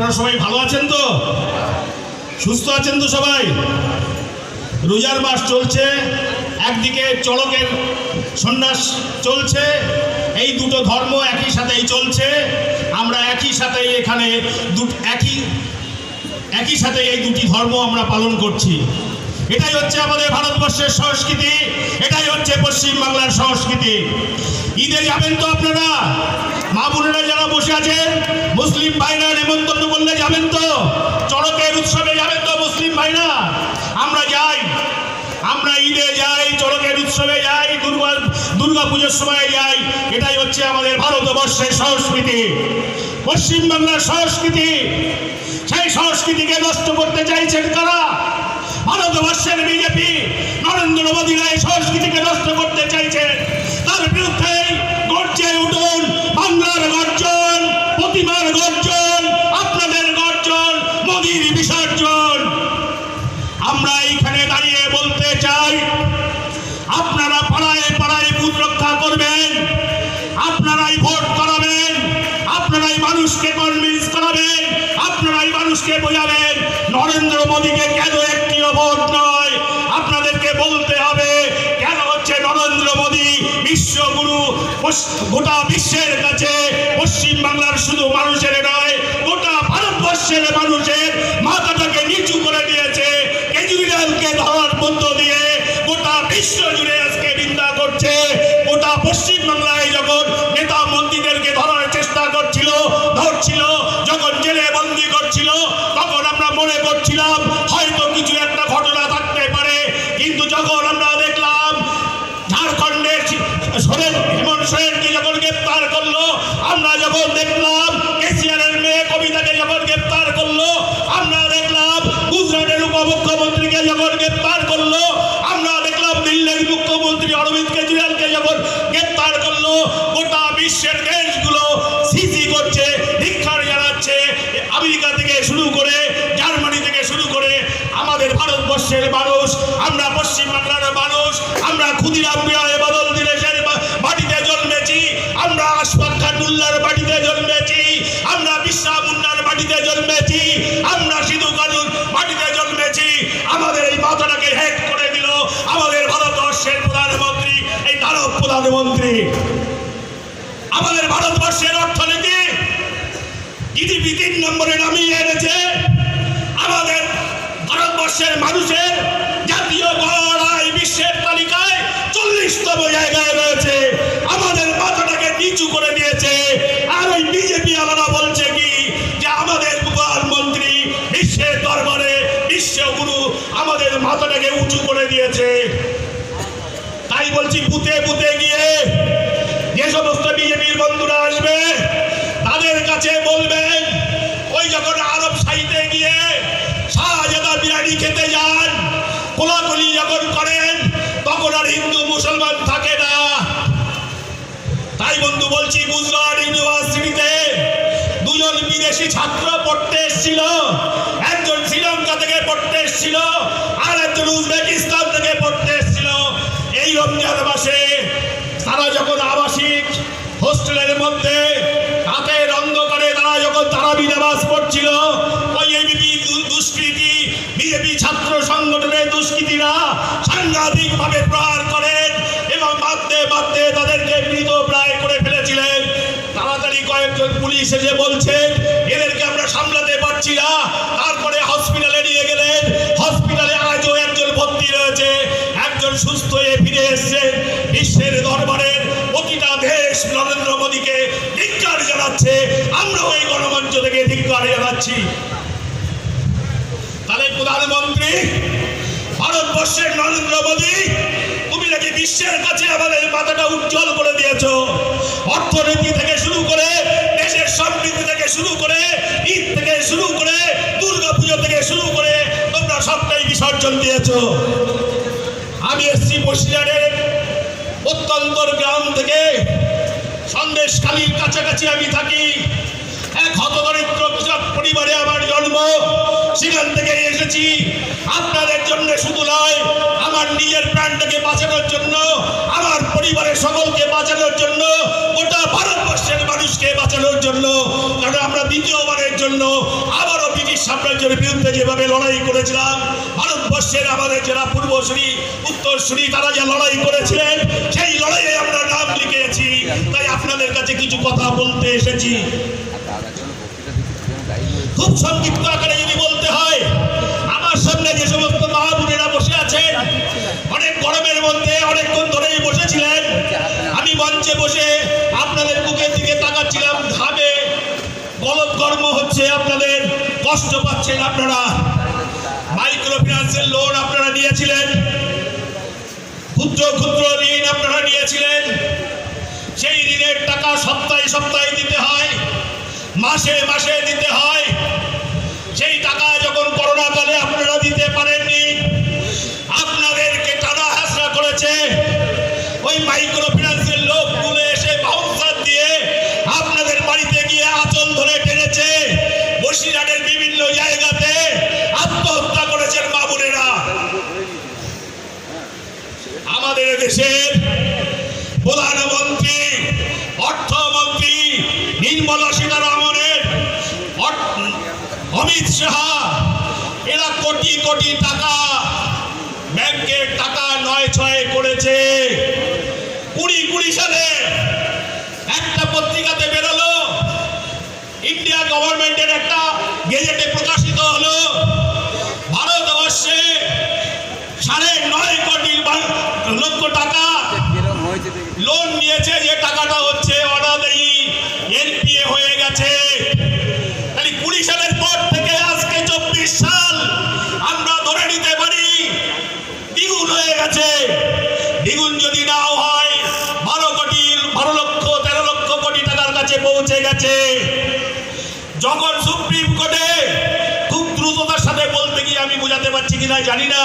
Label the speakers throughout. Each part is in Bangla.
Speaker 1: আপনারা সবাই ভালো আছেন তো? সুস্থ আছেন তো সবাই? রোজার মাস চলছে, একদিকে চড়কের সন্ন্যাস চলছে, এই দুটো ধর্ম একই সাথেই চলছে, আমরা একই সাথে এখানে দু- একই একই সাথে এই দুটি ধর্ম আমরা পালন করছি। এটাই হচ্ছে আমাদের ভারতবর্ষের সংস্কৃতি, এটাই হচ্ছে পশ্চিম বাংলার সংস্কৃতি। ঈদে যাবেন তো আপনারা? মা বোনেরা যারা বসে আছেন মুসলিম ভাইরা নেমন্তন্ন করলে যাবেন তো? চড়কের উৎসবে যাবেন তো মুসলিম ভাইরা? আমরা যাই, আমরা ঈদে যাই, চড়কের উৎসবে যাই, দুর্গা দুর্গা পুজোর সময় যাই। এটাই হচ্ছে আমাদের ভারতবর্ষের সংস্কৃতি। পশ্চিম বাংলার সংস্কৃতি। সেই সংস্কৃতিকে নষ্ট করতে চাইছেন কারা? ভারতবর্ষের বিজেপি, নরেন্দ্র মোদীরা এই সংস্কৃতিকে নষ্ট করতে চাইছেন। মানুষকে কনভিন্স করাবেন, আপনারাই মানুষকে বোঝাবেন, নরেন্দ্র মোদীকে কেন একটিও ভোট নয়? আপনাদেরকে বলতে হবে, কেন হচ্ছে নরেন্দ্র মোদী বিশ্বগুরু গুরু গোটা বিশ্বের কাছে পশ্চিম বাংলার শুধু মানুষের নয় গোটা ভারতবর্ষের মানুষের মাথাটাকে নিচু করে দিয়েছে কেজরিওয়ালকে ধরার মধ্য দিয়ে গোটা বিশ্ব জুড়ে আজকে নিন্দা করছে গোটা পশ্চিম বাংলায় যখন নেতা মন্ত্রীদেরকে ধরার চেষ্টা করছিল ধরছিল যখন জেলে বন্দি করছিল তখন আমরা মনে ভারতবর্ষের অর্থনীতি। জিডিপি তিন নম্বরে নামিয়ে এনেছে আমাদের ভারতবর্ষের মানুষের জাতীয় গড় আয় বিশ্বের তালিকায় চল্লিশতম জায়গায় রয়েছে। আমাদের মাথাটাকে নিচু করে দিয়েছে। আর ওই বিজেপি আমরা বলছে কি? যে আমাদের প্রধানমন্ত্রী বিশ্বের দরবারে বিশ্বগুরু আমাদের মাথাটাকে উঁচু করে দিয়েছে। তাই বলছি, বুতে বুতে গিয়ে যে সমস্ত বিজেপির বন্ধুরা আসবে, তাদের কাছে বলবেন, ওই যখন আরব সাইতে গিয়ে শাহজাদা বিরিয়ানি খেতে যান, কোলাকুলি যখন করেন, তখন আর হিন্দু মুসলমান থাকে না। তাই বন্ধু বলছি, গুজরাট ইউনিভার্সিটিতে দুজন বিদেশি ছাত্র পড়তে এসেছিল। মধ্যে রাতের অন্ধকারে তারা যখন তারাবি নামাজ পড়ছিল, ওই এবিপি দুষ্কৃতি বিজেপি ছাত্র সংগঠনের দুষ্কৃতীরা সাংঘাতিকভাবে প্রহার করেন এবং বাঁধতে বাঁধতে তাদেরকে মৃত প্রায় করে ফেলেছিলেন। তাড়াতাড়ি কয়েকজন পুলিশ এসে বলছেন এদেরকে আমরা সামলাতে পারছি না। তারপরে হসপিটালে নিয়ে গেলেন। হসপিটালে আজও একজন ভর্তি রয়েছে, একজন সুস্থ হয়ে ফিরে এসেছেন বিশ্বের দরবারের প্রতিটা দেশ নরেন্দ্র মোদীকে জানাচ্ছি তাহলে প্রধানমন্ত্রী, ভারতবর্ষের নরেন্দ্র মোদী, তুমি নাকি বিশ্বের কাছে আমাদের মাথাটা উজ্জ্বল করে দিয়েছ। অর্থনীতি থেকে শুরু করে, দেশের সমৃদ্ধি থেকে শুরু করে, ঈদ থেকে শুরু করে দুর্গা পুজো থেকে শুরু করে, তোমরা সবটাই বিসর্জন দিয়েছ। আমি এসছি বসিরহাটের অত্যন্তর গ্রাম থেকে। সন্দেশখালীর কাছাকাছি আমি থাকি। এক হতদরিদ্র পরিবারে আমার জন্ম, সেখান থেকে এসেছি। আপনাদের জন্য শুধু নয়, আমার নিজের প্রাণটাকে বাঁচানোর জন্য, আমার পরিবারের সকলকে বাঁচানোর জন্য, গোটা ভারতবর্ষের মানুষকে বাঁচানোর জন্য কারণ আমরা দ্বিতীয়বারের জন্য আবারও ব্রিটিশ সাম্রাজ্যের বিরুদ্ধে যেভাবে লড়াই করেছিলাম, ভারতবর্ষের আমাদের যারা পূর্বসূরি উত্তরসূরি তারা যে লড়াই করেছিলেন, সেই লড়াইয়ে আমরা নাম লিখেছি। তাই আপনাদের কাছে কিছু কথা বলতে এসেছি। খুব সংক্ষিপ্ত আকারে যদি বলতে হয়, আমার সামনে যে সমস্ত মা বোনেরা বসে আছেন, অনেক গরমের মধ্যে অনেকক্ষণ ধরেই বসেছিলেন। আমি মঞ্চে বসে আপনাদের মুখের দিকে তাকাচ্ছিলাম ঘামে গলদ কর্ম হচ্ছে আপনাদের, কষ্ট পাচ্ছেন আপনারা। মাইক্রো ফিন্যান্সের লোন আপনারা নিয়েছিলেন। ক্ষুদ্র ক্ষুদ্র ঋণ আপনারা নিয়েছিলেন। সেই ঋণের টাকা সপ্তাহে সপ্তাহে দিতে হয়। মাসে মাসে দিতে হয়। সেই কোটি কোটি টাকা ব্যাংকের টাকা নয় ছয় করেছে। কুড়ি কুড়ি সালে একটা পত্রিকাতে বেরোলো, ইন্ডিয়া গভর্নমেন্টের একটা গেজেটে প্রকাশিত হলো, ভারতবর্ষে সাড়ে নয় কোটি লক্ষ টাকা লোন নিয়েছে, যে টাকাটা হচ্ছে অনাদায়ী এনপিএ হয়ে গেছে। পৌঁছে গেছে। যখন সুপ্রিম কোর্টে খুব দ্রুততার সাথে বলতে গিয়ে আমি বোঝাতে পারছি কিনা জানি না।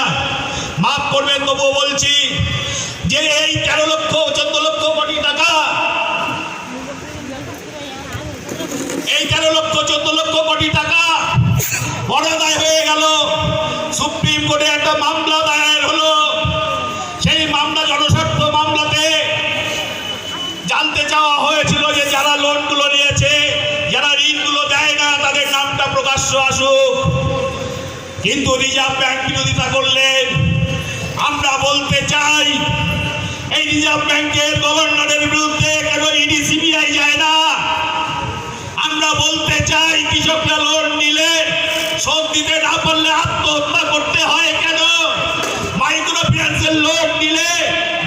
Speaker 1: মাফ করবেন, তবুও বলছি যে এই তেরো লক্ষ, চোদ্দ লক্ষ কোটি টাকা, এই তেরো লক্ষ, চোদ্দ লক্ষ কোটি টাকা অনাদায় হয়ে গেল। সুপ্রিম কোর্টে একটা মামলা দায়ের হলো সেই মামলা জনস্বার্থ মামলাতে জানতে চাওয়া হয়েছিল যে যারা লোনগুলো নিয়েছে যারা ঋণগুলো দেয় না তাদের নামটা আসুক কিন্তু রিজার্ভ ব্যাংক বিরোধিতা করলেন আমরা বলতে চাই, এই রিজার্ভ ব্যাংকের গভর্নরের বিরুদ্ধে কেন ইডি সিবিআই যায় না? আমরা বলতে চাই, কৃষকরা লোন নিলে সব দিতে না পারলে আত্মহত্যা করতে হয় কেন মাইক্রো ফিন্যান্সের লোন নিলে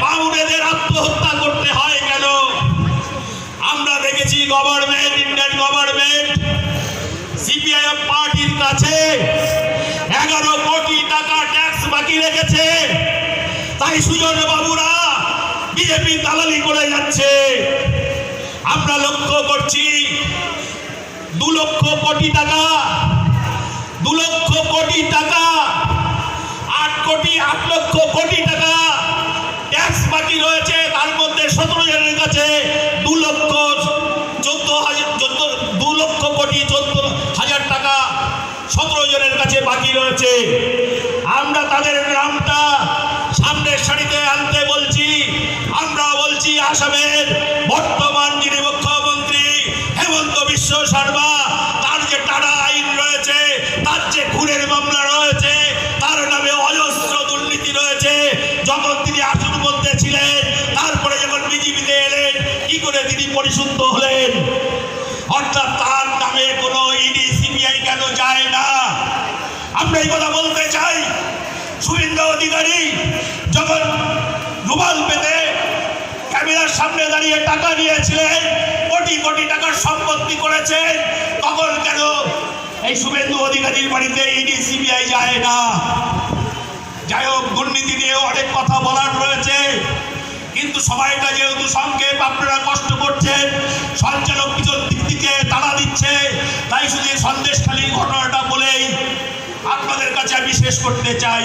Speaker 1: বাবুরেদের আত্মহত্যা করতে হয় কেন আমরা দেখেছি গভর্নমেন্ট ইন্ডিয়ান গভর্নমেন্ট সিপিআইএম পার্টির কাছে এগারো কোটি টাকা ট্যাক্স বাকি রেখেছে তাই সুজন বাবুরা বিজেপি দালালি করে যাচ্ছে। আমরা লক্ষ্য করছি, দু লক্ষ কোটি টাকা, দু লক্ষ কোটি টাকা, আট কোটি, আট লক্ষ কোটি টাকা ট্যাক্স বাকি রয়েছে, তার মধ্যে সতেরো জনের কাছে দু লক্ষ চোদ্দ হাজার চোদ্দ দু লক্ষ কোটি চোদ্দ হাজার টাকা সতেরো জনের কাছে বাকি রয়েছে আমরা তাদের নামটা সামনের সারিতে আনতে বলছি আমরা বলছি আসামের বর্তমান যিনি মুখ্যমন্ত্রী হেমন্ত বিশ্ব শর্মা তার যে টাটা আইন রয়েছে, তার যে খুনের মামলা রয়েছে, তার নামে অজস্র দুর্নীতি রয়েছে। যখন তিনি আসন মধ্যে ছিলেন, তারপরে যখন বিজেপিতে এলেন, কি করে তিনি পরিশুদ্ধ হলেন? অর্থাৎ তার নামে কোনো ইডি, সিবিআই কেন যায় না? আমরা এই কথা বলতে চাই। শুভেন্দু অধিকারী, যখন রুমাল পেতে ক্যামেরার সামনে দাঁড়িয়ে টাকা নিয়েছিলেন কোটি কোটি টাকার সম্পত্তি করেছেন, তখন কেন এই শুভেন্দু অধিকারীর বাড়িতে ইডি, সিবিআই যায় না? যাই হোক, দুর্নীতি নিয়ে অনেক কথা বলার রয়েছে, কিন্তু সবাইটা যেহেতু সংক্ষেপ, আপনারা কষ্ট করছেন, সঞ্চালক পিছন দিক থেকে তাড়া দিচ্ছে, তাই শুধু এই সন্দেশখালীর ঘটনাটা বলেই আপনাদের কাছে আমি শেষ করতে চাই।